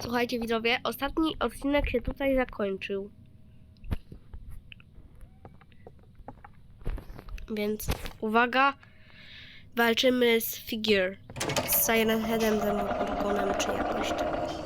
Słuchajcie widzowie, ostatni odcinek się tutaj zakończył. Więc uwaga, walczymy z Figure. Z Siren Headem, Demogorgonem czy jakoś tak.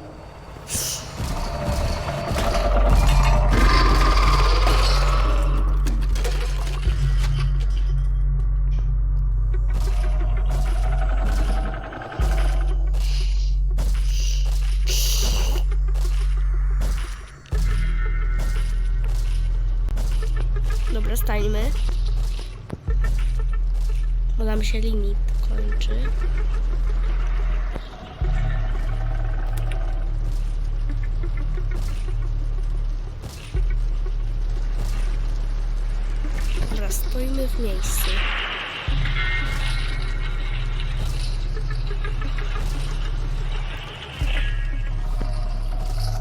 Się limit kończy. Dobra, stoimy w miejscu.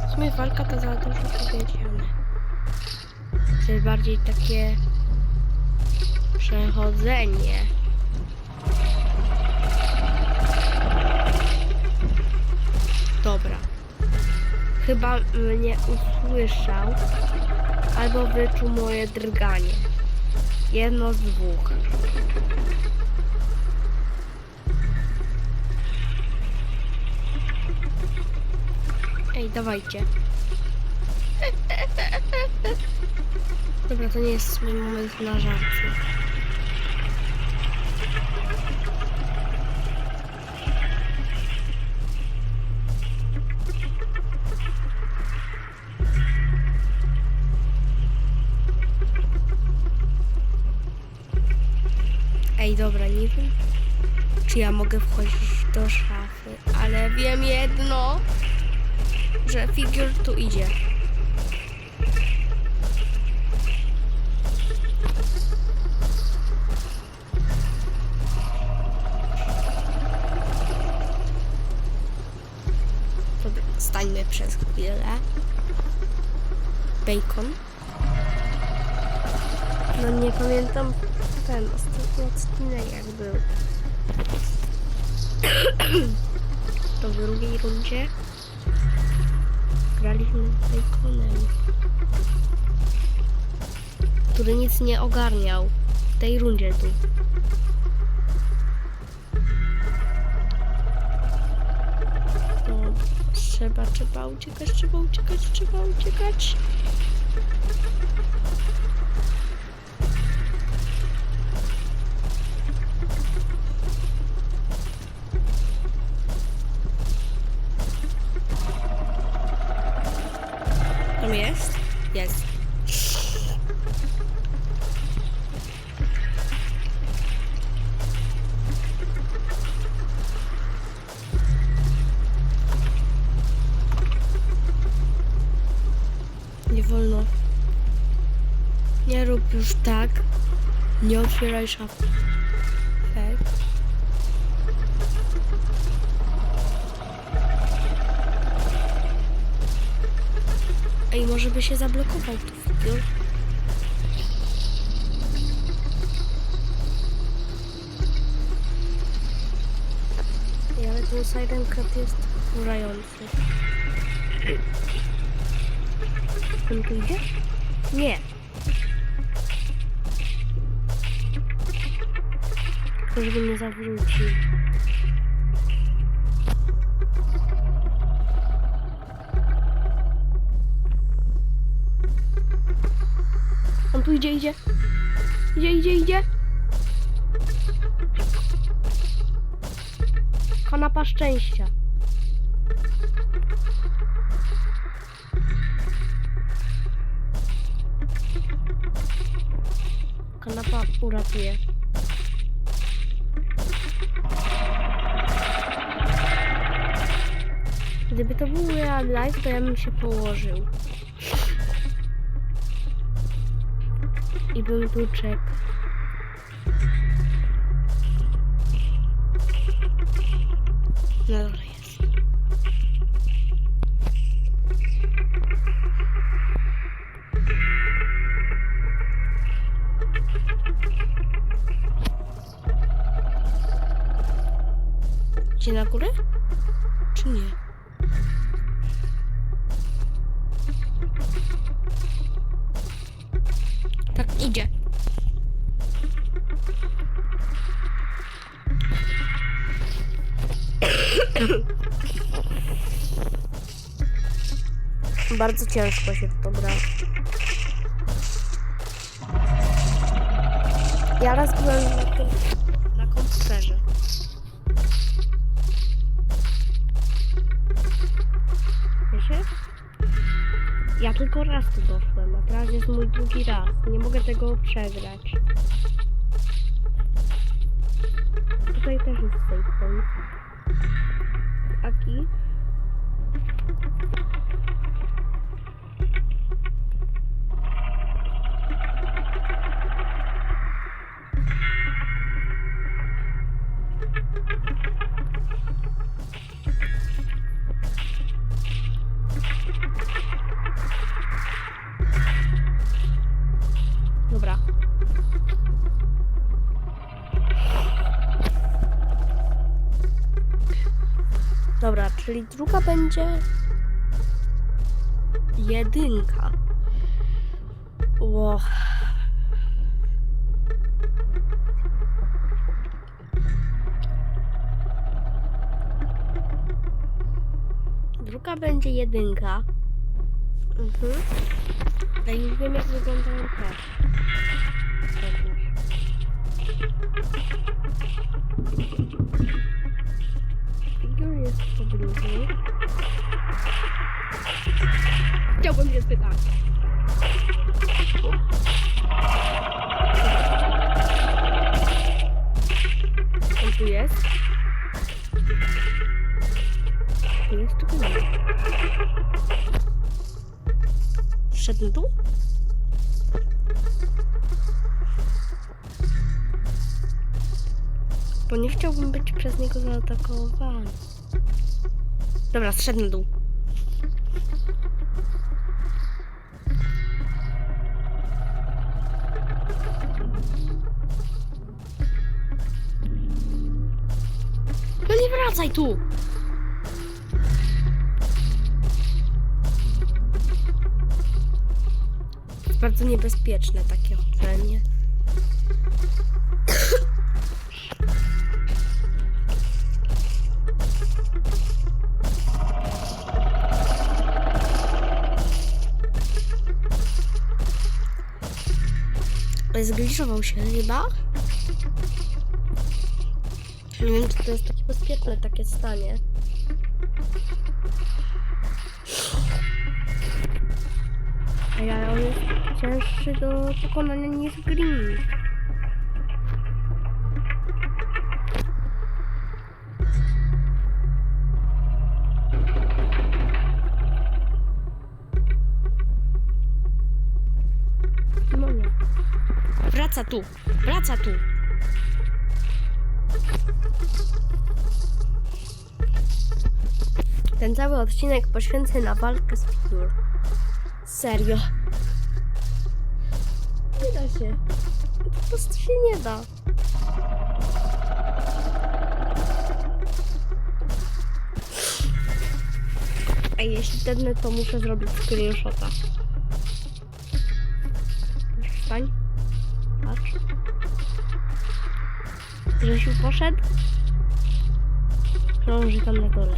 W sumie walka to za dużo powiedziane. To jest bardziej takie przechodzenie. Dobra. Chyba mnie usłyszał albo wyczuł moje drganie. Jedno z dwóch. Ej, dawajcie. Dobra, to nie jest mój moment na żarty. Czy ja mogę wchodzić do szafy, ale wiem jedno, że figure tu idzie. Dobra, stańmy przez chwilę. Bacon. No nie pamiętam ten ostatni odcinek jak był. To w drugiej rundzie graliśmy z Baconem, który nic nie ogarniał w tej rundzie tu. No, trzeba, trzeba uciekać, trzeba uciekać, trzeba uciekać. Otwieraj szafy. Tak. Ej, może by się zablokował tu. Ej, ale ten Siren Cat jest wkurzający. On tu idzie? Nie. Tylko żeby nie zawrócił. On tu idzie, idzie. Idzie, idzie, idzie. Kanapa szczęścia. Kanapa uratuje. Gdyby to był real life, to ja bym się położył. I bym tu czekał. Na dole Bardzo ciężko się w to gra. Ja raz byłem na, tym, na komputerze. Wiesz? Ja tylko raz tu doszłem, a teraz jest mój drugi raz. Nie mogę tego przegrać. Tutaj też jest safe point. Czyli druga będzie jedynka. Ło. Druga będzie jedynka. Mhm. Ja już wiem jak wyglądają te. Dobra, zszedł na dół. No nie wracaj tu! Bardzo niebezpieczne takie chodzenie. Zgliszował się chyba. Nie wiem, czy to jest takie bezpieczne, takie stanie. Ej, ale on jest cięższy do pokonania niż Green. Wraca tu! Wraca tu! Ten cały odcinek poświęcę na walkę z Figur. Serio. Nie da się. Po prostu się nie da. A jeśli ten, to muszę zrobić screenshota. Wstań. Grzesiu poszedł. Krąży tam na dole.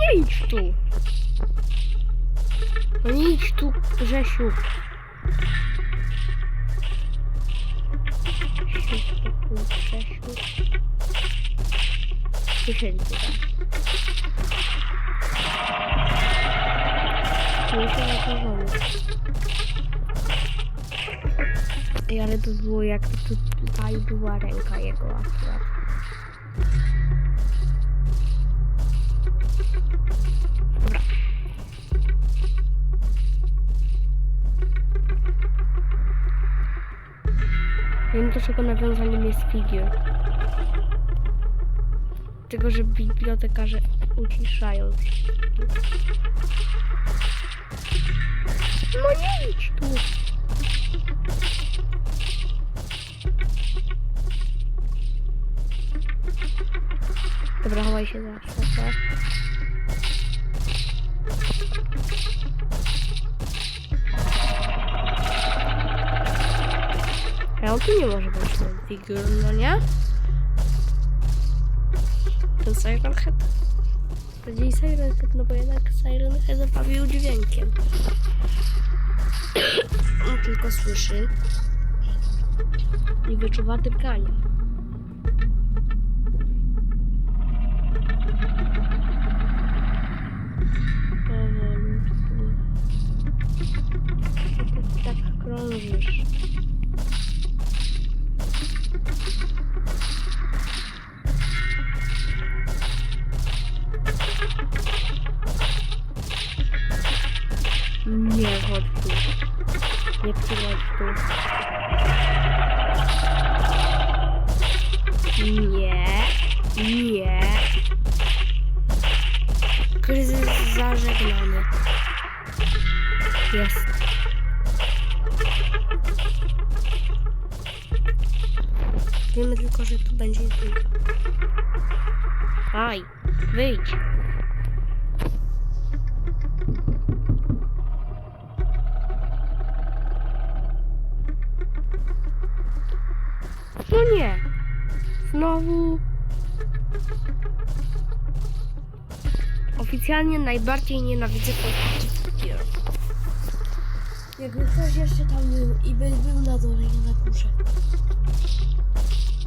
Nie idź tu. No nie idź tu, Grzesiu. Grzesiu, Grzesiu. Słyszeli zagrożony. Ej, ale by było tu tutaj była ręka jego akurat. Dobra. Wiem do czego nawiązaniem jest figiur. Tego, że bibliotekarze uciszają. No nie idź tu. Dobra, chowaj się za szafę. A on tu nie może być ten figur, no nie? Ten Siren Head. Bardziej Siren Head, no bo jednak Siren Head zabawił dźwiękiem. On tylko słyszy i wyczuwa drganie. Zażegnany. Jest. Wiemy tylko, że tu będzie jedynka. Aj, wyjdź. No nie. Znowu. Oficjalnie najbardziej nienawidzę polskich. Jakby ktoś jeszcze tam był i by był na dole i na górze.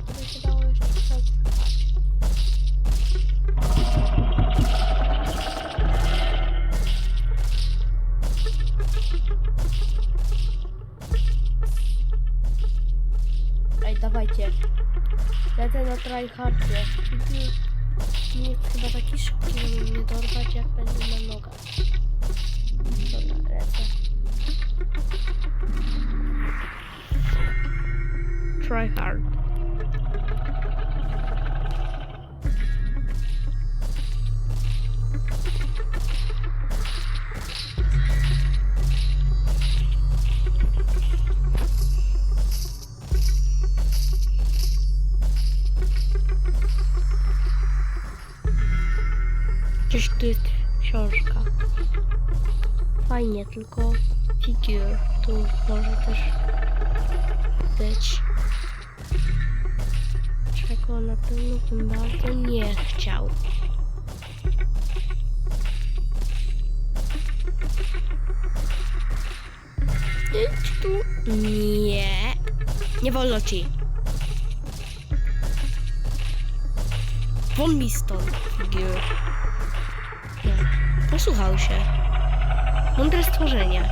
To by się dało jeszcze przetrwać. Ej, dawajcie. Lecę na tryhardzie. Tu jest książka. Fajnie, tylko figure tu może też być. Czego na pewno bym bardzo nie chciał. Idź tu. Nie. Nie wolno ci. Won stąd, figure. Posłuchał się. Mądre stworzenie.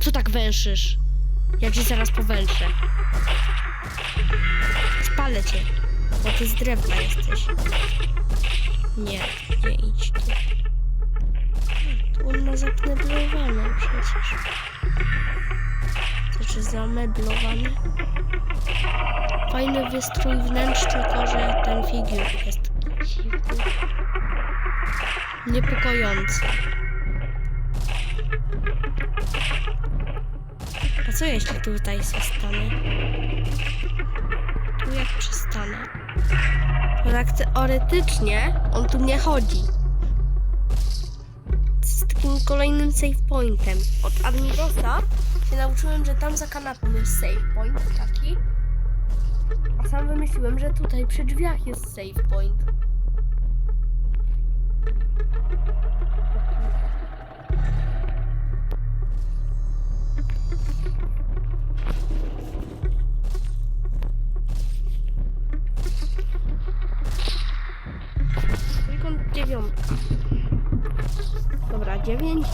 Co tak węszysz? Ja ci zaraz powęszę. Spalę cię, bo ty z drewna jesteś. Nie, nie idź tu. Tu on ma zakneblowane przecież. Znaczy zameblowany. Fajny wystrój wnętrz, tylko że ten figur jest. Niepokojący. A co jeśli tutaj zostanę? Tu jak przystanę? Bo tak teoretycznie on tu nie chodzi. Z takim kolejnym save pointem. Od Admirosa się nauczyłem, że tam za kanapą jest save point taki. A sam wymyśliłem, że tutaj przy drzwiach jest save point.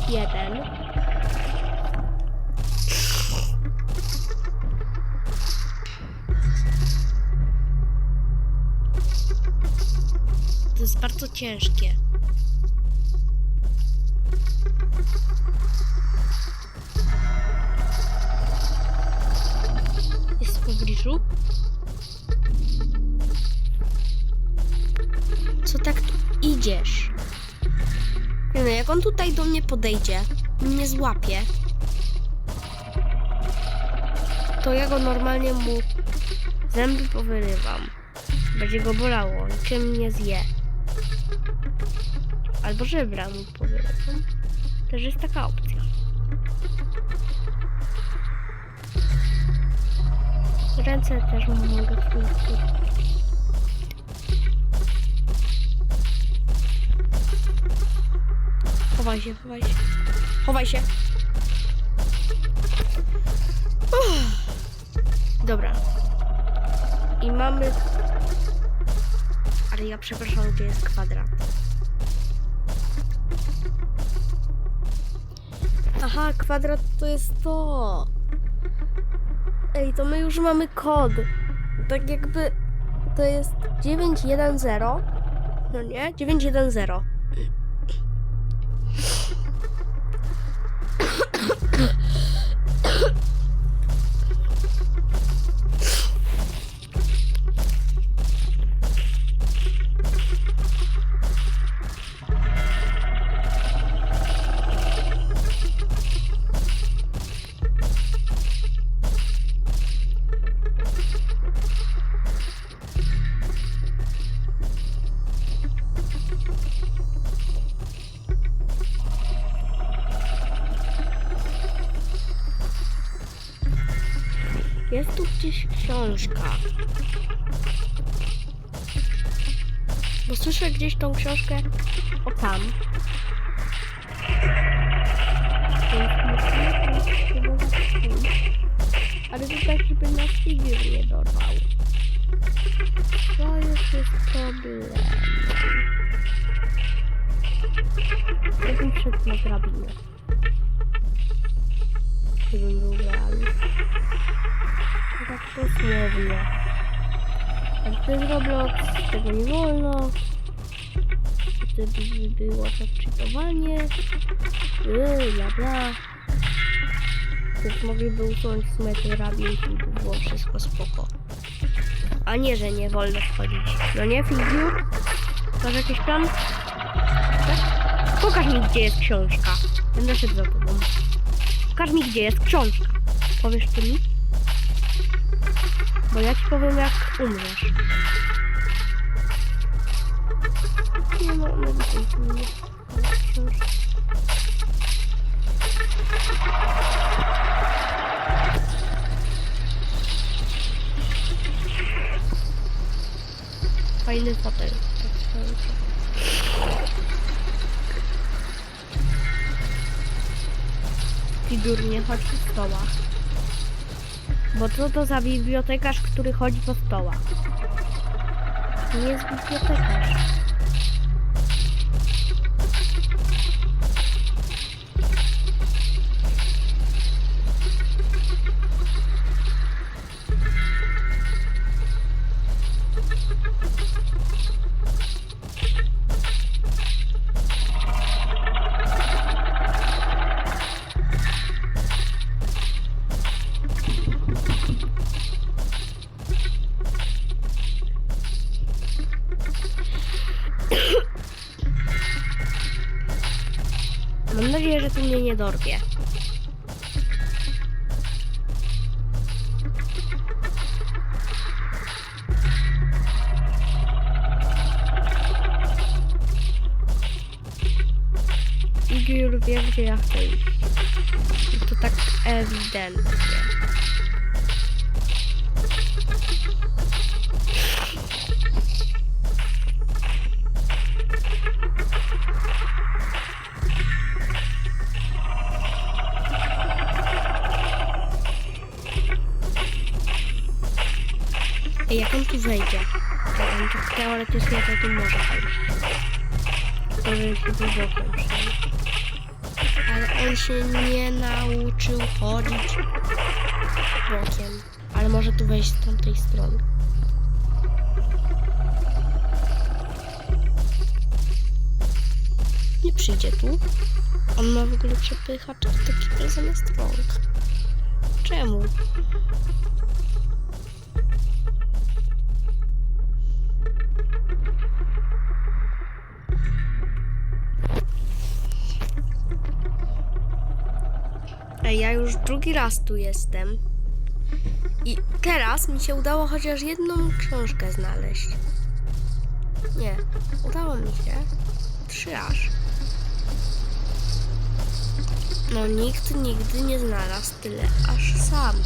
Jeden. To jest bardzo ciężkie. Jest w pobliżu. Co tak tu idziesz? Jak on tutaj do mnie podejdzie, mnie złapie, to ja go normalnie mu zęby powyrywam. Będzie go bolało, czym mnie zje. Albo żebra mu powyrywam. Też jest taka opcja. Ręce też mogę puścić. Chowaj się, chowaj się. Chowaj się. Uff. Dobra. I mamy... Ale ja przepraszam, gdzie jest kwadrat. Aha, kwadrat to jest to. Ej, to my już mamy kod. Tak jakby to jest 910. No nie? 910. książka. Bo słyszę gdzieś tą książkę o tam. Ale to tak, żeby nas figur nie dorwał. To już jest problem. Ja bym wszedł na drabinę. Gdybym był dosłownie. Jak to jest Roblox, tego nie wolno. Wtedy by było to czytowanie. Yy, bla bla. Więc mogliby usunąć sumie ten labirynt i by było wszystko spoko. A nie, że nie wolno wchodzić. No nie, figur? Masz jakiś plan? Tak? Pokaż mi, gdzie jest książka. Będę szedł za tobą. Pokaż mi, gdzie jest książka. Powiesz ty mi? Bo ja ci powiem, jak umrzesz. Nie no, no nie. Fajny fotel. Tak swoją drogą. Figur nie chodzi w stołach. Bo co to za bibliotekarz, który chodzi po stołach? To nie jest bibliotekarz. Mnie nie dorwie. Ej, jak on tu wejdzie? To on tu teoretycznie to tu może wejść. To się przejść. Ale on się nie nauczył chodzić bokiem. Ale może tu wejść z tamtej strony. Nie przyjdzie tu. On ma w ogóle przepychacz taki zamiast rąk. Czemu? Ja już drugi raz tu jestem. I teraz mi się udało chociaż jedną książkę znaleźć. Nie, udało mi się. Trzy aż. No nikt nigdy nie znalazł tyle aż sam.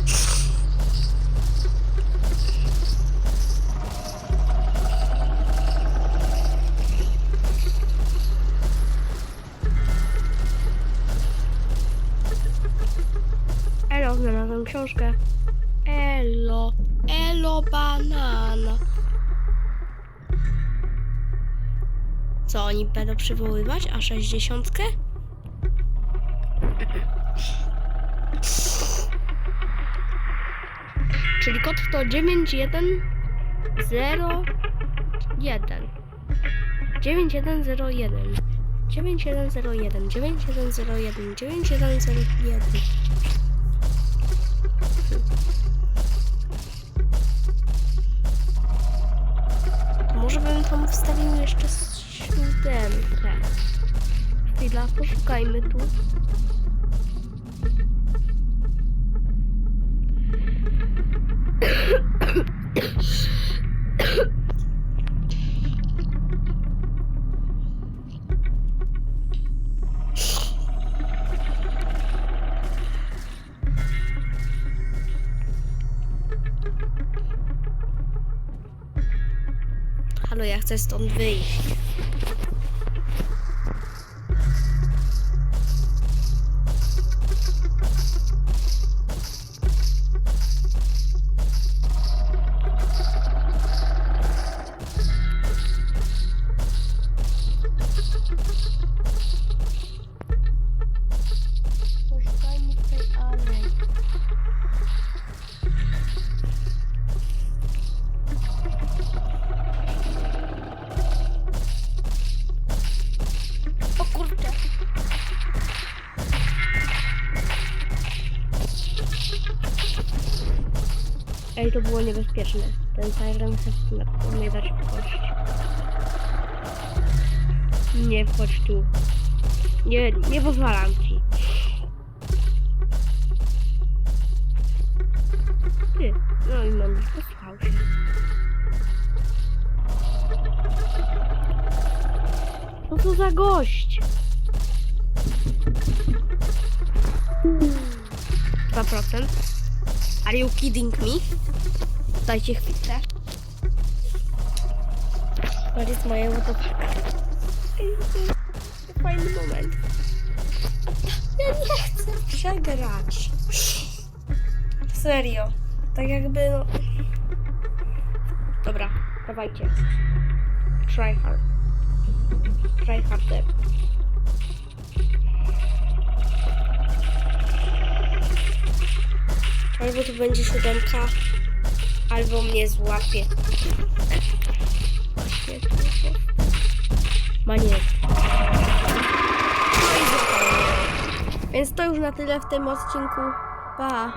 Książkę. Elo, elo banana. Co oni będą przywoływać? A 60? Czyli kod to 9101. 9101. 9101. 9101. 9101. poszukajmy tu. Halo, ja chcę stąd wyjść. Ej, to było niebezpieczne. Ten Siren chce mnie dać w kość. Nie wchodź tu. Nie, nie pozwalam ci. Ty, no i mam posłuchał się. Co to za gość? Are you kidding me? Dajcie chwilę. To jest moje ładowarka. Fajny moment. Ja nie chcę przegrać. Serio. Tak jakby no... Dobra, dawajcie. Try hard. Try harder. Albo tu będzie siódemka, albo mnie złapie. Ma nie. Więc to już na tyle w tym odcinku. Pa!